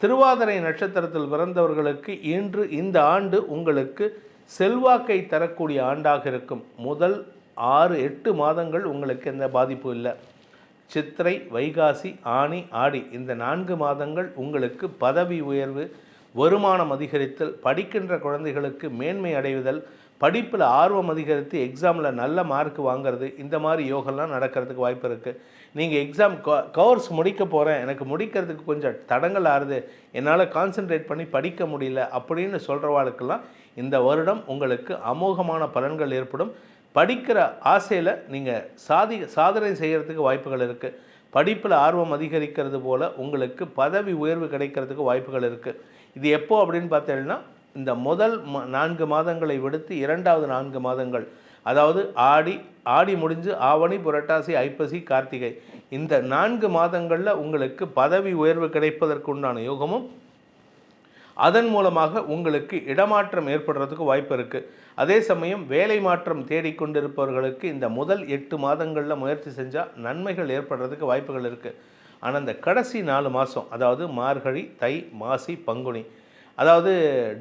திருவாதிரை நட்சத்திரத்தில் பிறந்தவர்களுக்கு இன்று இந்த ஆண்டு உங்களுக்கு செல்வாக்கை தரக்கூடிய ஆண்டாக இருக்கும். முதல் ஆறு எட்டு மாதங்கள் உங்களுக்கு எந்த பாதிப்பும் இல்லை. சித்திரை வைகாசி ஆனி ஆடி இந்த நான்கு மாதங்கள் உங்களுக்கு பதவி உயர்வு வருமானம் அதிகரித்தல் படிக்கின்ற குழந்தைகளுக்கு மேன்மை அடைவுதல் படிப்பில் ஆர்வம் அதிகரித்து எக்ஸாமில் நல்ல மார்க் வாங்குறது இந்த மாதிரி யோகெல்லாம் நடக்கிறதுக்கு வாய்ப்பு இருக்குது நீங்கள் எக்ஸாம் கோர்ஸ் முடிக்க போகிறேன் எனக்கு முடிக்கிறதுக்கு கொஞ்சம் தடங்கள் ஆறுது என்னால் கான்சென்ட்ரேட் பண்ணி படிக்க முடியல அப்படின்னு சொல்கிறவாளுக்கெல்லாம் இந்த வருடம் உங்களுக்கு அமோகமான பலன்கள் ஏற்படும். படிக்கிற ஆசையில் நீங்கள் சாதி சாதனை செய்கிறதுக்கு வாய்ப்புகள் இருக்குது படிப்பில் ஆர்வம் அதிகரிக்கிறது போல் உங்களுக்கு பதவி உயர்வு கிடைக்கிறதுக்கு வாய்ப்புகள் இருக்குது இது எப்போ அப்படின்னு பார்த்தீங்கன்னா இந்த முதல் ம நான்கு மாதங்களை விடுத்து இரண்டாவது நான்கு மாதங்கள். அதாவது ஆடி ஆடி முடிஞ்சு ஆவணி புரட்டாசி ஐப்பசி கார்த்திகை. இந்த நான்கு மாதங்களில் உங்களுக்கு பதவி உயர்வு கிடைப்பதற்கு உண்டான யோகமும் அதன் மூலமாக உங்களுக்கு இடமாற்றம் ஏற்படுறதுக்கு வாய்ப்பு இருக்குது அதே சமயம் வேலை மாற்றம் தேடிக்கொண்டிருப்பவர்களுக்கு இந்த முதல் எட்டு மாதங்களில் முயற்சி செஞ்சால் நன்மைகள் ஏற்படுறதுக்கு வாய்ப்புகள் இருக்குது ஆனால் இந்த கடைசி நாலு மாதம் அதாவது மார்கழி தை மாசி பங்குனி அதாவது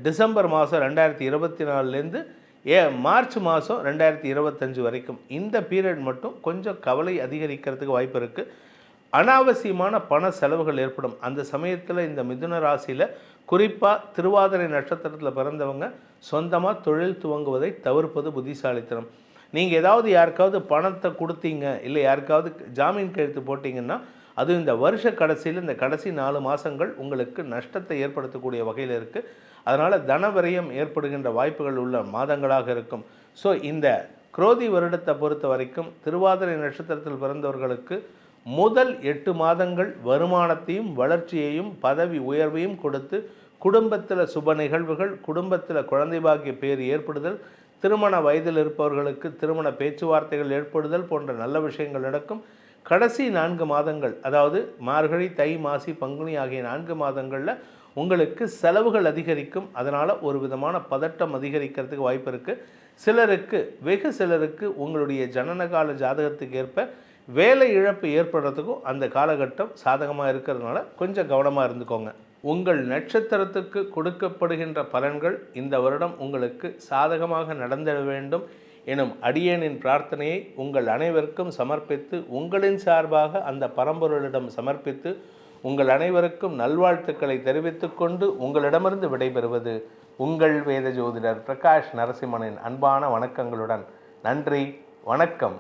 டிசம்பர் மாதம் ரெண்டாயிரத்தி இருபத்தி நாலுலேருந்து ஏ மார்ச் மாதம் ரெண்டாயிரத்தி இருபத்தஞ்சு வரைக்கும். இந்த பீரியட் மட்டும் கொஞ்சம் கவலை அதிகரிக்கிறதுக்கு வாய்ப்பு இருக்குது அனாவசியமான பண செலவுகள் ஏற்படும். அந்த சமயத்தில் இந்த மிதுன ராசியில் குறிப்பாக திருவாதிரை நட்சத்திரத்தில் பிறந்தவங்க சொந்தமாக தொழில் துவங்குவதை தவிர்ப்பது புத்திசாலித்தனம். நீங்கள் ஏதாவது யாருக்காவது பணத்தை கொடுத்தீங்க இல்லை யாருக்காவது ஜாமீன் கையெழுத்து போட்டிங்கன்னா அது இந்த வருஷ கடைசியில் இந்த கடைசி நாலு மாதங்கள் உங்களுக்கு நஷ்டத்தை ஏற்படுத்தக்கூடிய வகையில் இருக்குது அதனால் தனவிரயம் ஏற்படுகின்ற வாய்ப்புகள் உள்ள மாதங்களாக இருக்கும். ஸோ இந்த குரோதி வருடத்தை பொறுத்த வரைக்கும் திருவாதிரை நட்சத்திரத்தில் பிறந்தவர்களுக்கு முதல் எட்டு மாதங்கள் வருமானத்தையும் வளர்ச்சியையும் பதவி உயர்வையும் கொடுத்து குடும்பத்தில் சுப நிகழ்வுகள் குடும்பத்தில் குழந்தை பாக்கிய பேர் ஏற்படுதல் திருமண வயதில் இருப்பவர்களுக்கு திருமண பேச்சுவார்த்தைகள் ஏற்படுதல் போன்ற நல்ல விஷயங்கள் நடக்கும். கடைசி நான்கு மாதங்கள் அதாவது மார்கழி தை மாசி பங்குனி ஆகிய நான்கு மாதங்களில் உங்களுக்கு செலவுகள் அதிகரிக்கும். அதனால் ஒரு விதமான பதட்டம் அதிகரிக்கிறதுக்கு வாய்ப்பு இருக்குது சிலருக்கு வெகு சிலருக்கு உங்களுடைய ஜனனகால ஜாதகத்துக்கு ஏற்ப வேலை இழப்பு ஏற்படுறதுக்கும் அந்த காலகட்டம் சாதகமாக இருக்கிறதுனால கொஞ்சம் கவனமாக இருந்துக்கோங்க. உங்கள் நட்சத்திரத்துக்கு கொடுக்கப்படுகின்ற பலன்கள் இந்த வருடம் உங்களுக்கு சாதகமாக நடந்திட வேண்டும் எனும் அடியேனின் பிரார்த்தனையை உங்கள் அனைவருக்கும் சமர்ப்பித்து உங்களின் சார்பாக அந்த பரம்பொருளிடம் சமர்ப்பித்து உங்கள் அனைவருக்கும் நல்வாழ்த்துக்களை தெரிவித்துக்கொண்டு உங்களிடமிருந்து விடைபெறுவது உங்கள் வேத ஜோதிடர் பிரகாஷ் நரசிம்மனின் அன்பான வணக்கங்களுடன். நன்றி வணக்கம்.